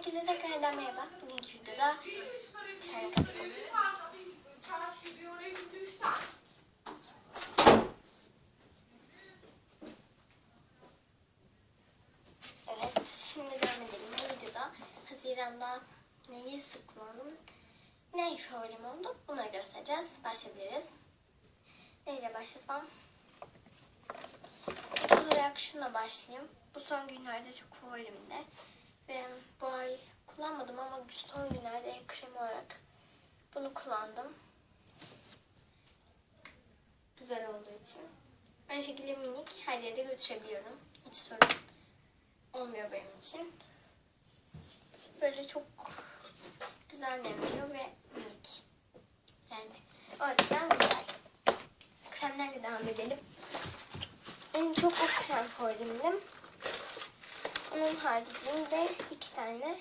Herkese tekrardan merhaba. Bugünkü videoda kapatayım. Evet, şimdi devam edelim. Bu videoda Haziran'da neyi sık kullandım, ne favorim oldu bunları göstereceğiz. Başlayabiliriz. Neyle başlasam? İlk olarak şuna başlayayım. Bu son günlerde çok favorimde. Ve bu ay kullanmadım ama son günlerde krem olarak bunu kullandım. Güzel olduğu için. Aynı şekilde minik her yere götürebiliyorum. Hiç sorun olmuyor benim için. Böyle çok güzel nemliyor ve minik. Yani o açıdan güzel. Kremlerle devam edelim. En çok o krem favorimdim. Onun haricinde iki tane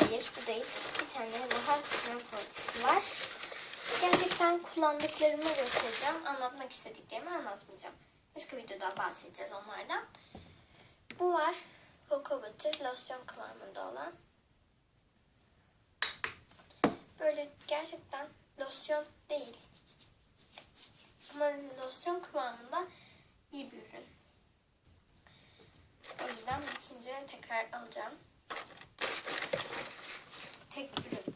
bir bu değil bir tane daha krem favorisi var. Gerçekten kullandıklarımı göstereceğim. Anlatmak istediklerimi anlatmayacağım. Başka videoda bahsedeceğiz onlardan. Bu var. Coco Butter losyon kıvamında olan. Böyle gerçekten losyon değil. Ama losyon kıvamında iyi bir ürün. O bitince tekrar alacağım. Tek ürün.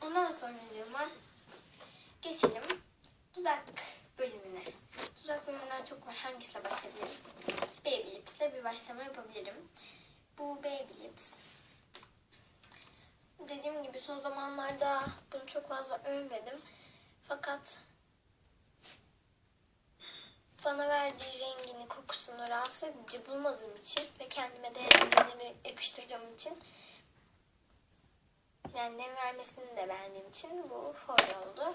Ondan sonra cıma geçelim dudak bölümüne. Dudak bölümünden çok var. Hangisiyle başlayabiliriz? Baby Lips'le bir başlama yapabilirim. Bu Baby Lips. Dediğim gibi son zamanlarda bunu çok fazla övmedim. Fakat kokusunu rahatsız edici bulmadığım için ve kendime de yakıştırdığım için yani nem vermesini de beğendiğim için bu foil oldu.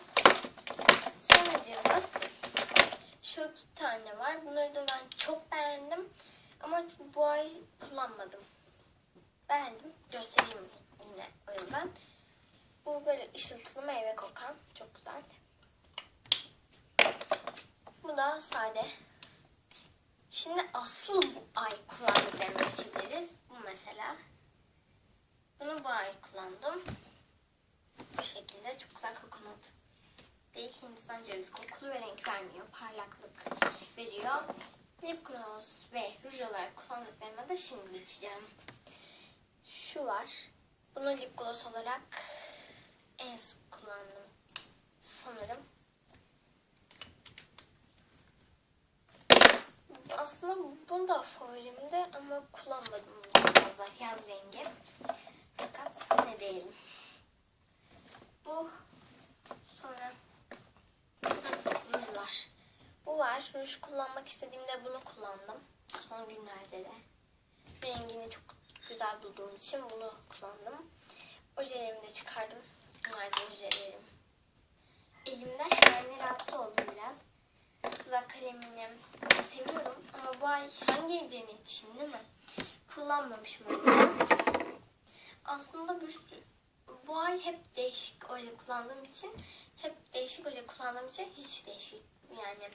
Sonracığıma şu iki tane var. Bunları da ben çok beğendim. Ama bu ay kullanmadım. Beğendim. Göstereyim yine o yüzden. Bu böyle ışıltılı meyve kokan. Çok güzel. Bu da sade. Şimdi asıl ay kullandıklarımı geçebiliriz. Bu mesela. Bunu bu ay kullandım. Bu şekilde çok güzel kokonat. Değil Hindistan cevizi kokulu ve renk vermiyor. Parlaklık veriyor. Lip gloss ve ruj olarak kullandıklarıma da şimdi geçeceğim. Şu var. Bunu lip gloss olarak en sık kullandım. Sanırım. Aslında bunu da favorimde ama kullanmadım bunu fazla yaz rengi. Fakat ne diyelim. Bu sonra ruj var. Bu var. Ruj kullanmak istediğimde bunu kullandım. Son günlerde de. Rengini çok güzel bulduğum için bunu kullandım. Ojelerimi de çıkardım. Bunlar da ojelerim. Elimde yani rahatsız oldum biraz. Dudak kalemini seviyorum ama bu ay hangi evrenin için değil mi? Kullanmamışım. Aslında bu, bu ay hep değişik oje kullandığım için hep değişik oje kullandığım için hiç değişik yani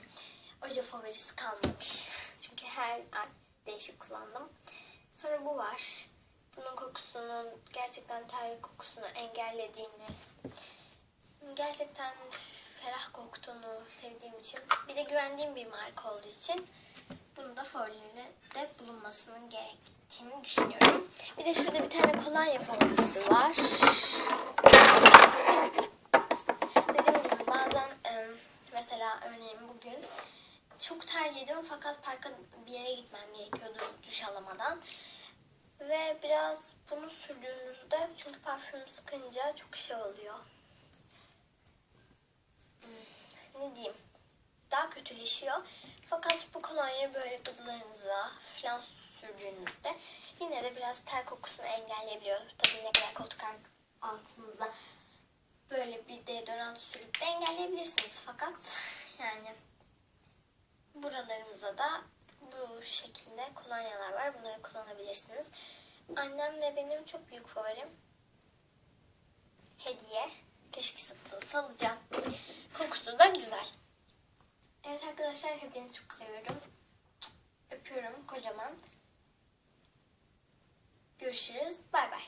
oje favorisi kalmamış. Çünkü her ay değişik kullandım. Sonra bu var. Bunun kokusunun gerçekten ter kokusunu engellediğini gerçekten ferah koktuğunu sevdiğim için bir de güvendiğim bir marka olduğu için bunu da favorilerinde de bulunmasının gerektiğini düşünüyorum. Bir de şurada bir tane kolonya favorisi var. Dediğim gibi bazen mesela örneğin bugün çok terledim fakat parka bir yere gitmem gerekiyordu duş alamadan. Ve biraz bunu sürdüğünüzde çünkü parfüm sıkınca çok şey oluyor. Ne diyeyim? Daha kötüleşiyor. Fakat bu kolonya böyle gıdılarınıza falan sürdüğünüzde yine de biraz ter kokusunu engelleyebiliyor. Tabii ne kadar koltuk altınızda böyle bir deodorant sürüp de engelleyebilirsiniz. Fakat yani buralarımıza da bu şekilde kolonyalar var. Bunları kullanabilirsiniz. Annemle benim çok büyük favorim. Hediye. Keşke satılsa alacağım. Kokusu da güzel. Evet arkadaşlar hepinizi çok seviyorum. Öpüyorum kocaman. Görüşürüz. Bay bay.